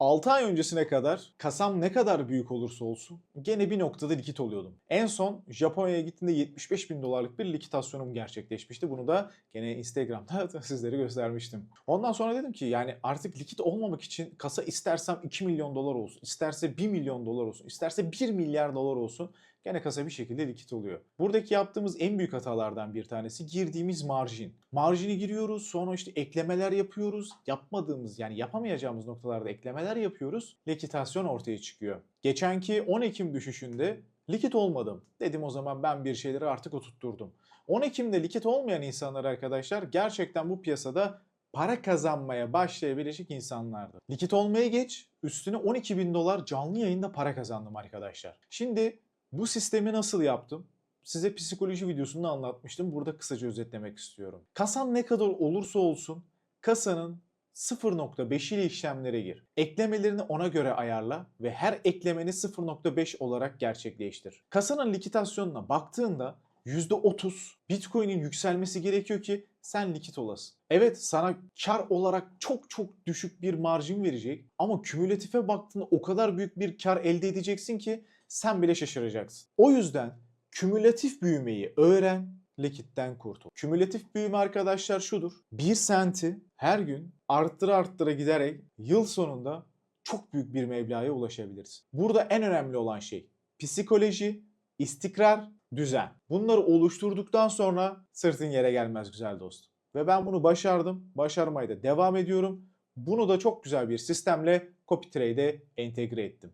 6 ay öncesine kadar kasam ne kadar büyük olursa olsun gene bir noktada likit oluyordum. En son Japonya'ya gittiğimde 75 bin dolarlık bir likitasyonum gerçekleşmişti. Bunu da gene Instagram'da sizlere göstermiştim. Ondan sonra dedim ki yani artık likit olmamak için kasa istersem 2 milyon dolar olsun, isterse 1 milyon dolar olsun, isterse 1 milyar dolar olsun gene kasa bir şekilde likit oluyor. Buradaki yaptığımız en büyük hatalardan bir tanesi girdiğimiz marjin. Marjini giriyoruz sonra işte eklemeler yapıyoruz. Yapmadığımız yani yapamayacağımız noktalarda eklemeler yapıyoruz. Likitasyon ortaya çıkıyor. Geçenki 10 Ekim düşüşünde likit olmadım. Dedim o zaman ben bir şeyleri artık oturtturdum. 10 Ekim'de likit olmayan insanlar arkadaşlar gerçekten bu piyasada para kazanmaya başlayabilecek insanlardı. Likit olmaya geç, üstüne 12 bin dolar canlı yayında para kazandım arkadaşlar. Şimdi bu sistemi nasıl yaptım? Size psikoloji videosunda anlatmıştım. Burada kısaca özetlemek istiyorum. Kasan ne kadar olursa olsun kasanın 0.5 ile işlemlere gir. Eklemelerini ona göre ayarla ve her eklemeni 0.5 olarak gerçekleştir. Kasanın likitasyonuna baktığında %30 Bitcoin'in yükselmesi gerekiyor ki sen likit olasın. Evet sana kar olarak çok çok düşük bir marjin verecek ama kümülatife baktığında o kadar büyük bir kar elde edeceksin ki sen bile şaşıracaksın. O yüzden kümülatif büyümeyi öğren, likitten kurtul. Kümülatif büyüme arkadaşlar şudur. 1 senti her gün arttıra arttıra giderek yıl sonunda çok büyük bir meblağa ulaşabiliriz. Burada en önemli olan şey psikoloji, istikrar, düzen. Bunları oluşturduktan sonra sırtın yere gelmez güzel dostum. Ve ben bunu başardım. Başarmaya da devam ediyorum. Bunu da çok güzel bir sistemle CopyTrade'e entegre ettim.